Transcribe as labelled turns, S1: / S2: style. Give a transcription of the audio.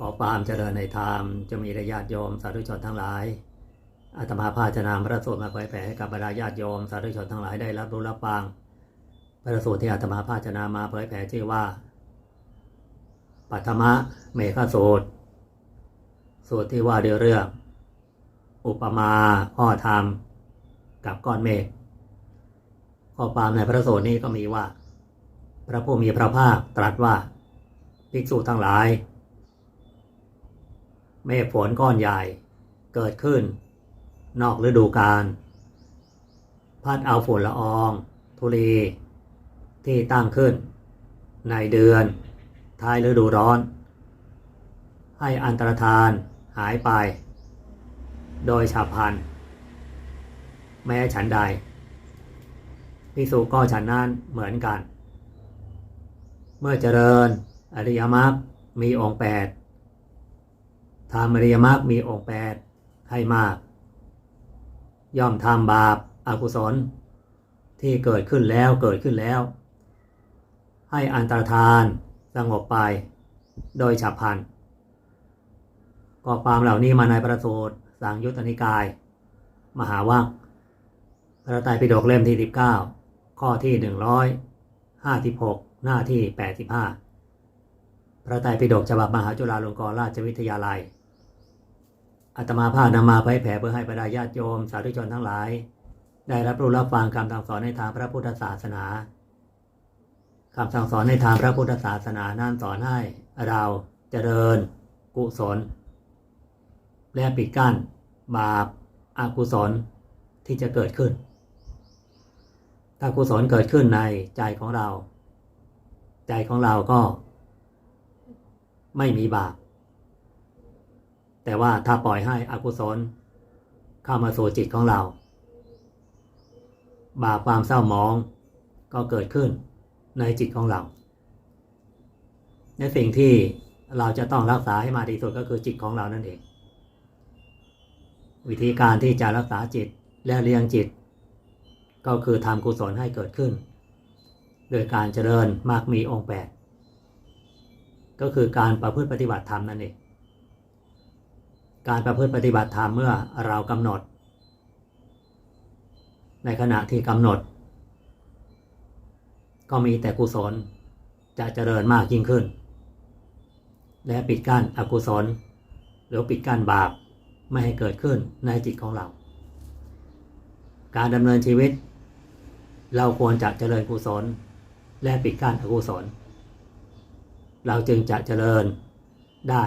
S1: ขอความเจริญในธรรมจะมีญาติโยมสาธุชนทั้งหลายอาตมาภาพจะนำพระสูตรมาเผยแผ่ให้กับบรรดาญาติโยมสาธุชนทั้งหลายได้รับรู้รับฟังพระสูตรที่อาตมาภาพจะนำมาเผยแผ่ชื่อว่าปัทมะเมฆสูตร สูตรที่ว่าด้วยเรื่อง อุปมาพ่อธรรมกับก้อนเมฆข้อความในพระสูตรนี้ก็มีว่า พระผู้มีพระภาคตรัสว่า ภิกษุทั้งหลาย เมฆฝนก้อนใหญ่เกิดขึ้น นอกฤดูกาลพัดเอาฝุ่นละอองธุลีที่ตั้งขึ้น ในเดือนท้ายฤดูร้อน ให้อันตรธานหายไป โดยฉับพลัน แม้ฉันใดพิสุก็ฉันนั้นเหมือนกัน เมื่อเจริญอริยมรรคมีองค์แปด ทำอริยมรรคมีองค์แปดให้มาก ย่อมทำบาปอากุศล ที่เกิดขึ้นแล้วเกิดขึ้นแล้ว ให้อันตรธานสงบไปโดยฉับพลันก็ความเหล่านี้มาในประสูตรสังยุตตนิกาย มหาว่างพระไตรปิฎกเล่มที่ 19 ข้อที่ 156 หน้าที่ 85 พระไตรปิฎกฉบับมหาจุฬาลงกรณราชวิทยาลัย อาตมาภาพนำมาเผยแผ่เพื่อให้บรรดาญาติโยม สาธุชนทั้งหลาย ได้รับรู้รับฟังคำสั่งสอนในทางพระพุทธศาสนาคำสั่งสอนในทางพระพุทธศาสนานั่นสอนให้เราเจริญ กุศล และปิดกั้น บาปอากุศลที่จะเกิดขึ้น ถ้ากุศลเกิดขึ้นในใจของเรา ใจของเราก็ไม่มีบาป แต่ว่าถ้าปล่อยให้อกุศลเข้ามาสู่จิตของเรา บาปความเศร้าหมองก็เกิดขึ้นในจิตของเรา ในสิ่งที่เราจะต้องรักษาให้มากที่สุดก็คือจิตของเรานั่นเอง วิธีการที่จะรักษาจิตและเลี้ยงจิต ก็คือทำกุศลให้เกิดขึ้น โดยการเจริญมากมีองค์แปดก็คือการประพฤติปฏิบัติธรรมนั่นเอง การประพฤติปฏิบัติธรรมเมื่อเรากำหนด ในขณะที่กำหนด ก็มีแต่กุศลจะเจริญมากยิ่งขึ้น และปิดกั้นอกุศล หรือปิดกั้นบาปไม่ให้เกิดขึ้นในจิตของเรา การดำเนินชีวิต เราควรจะเจริญกุศล และปิดกั้นอกุศล เราจึงจะเจริญได้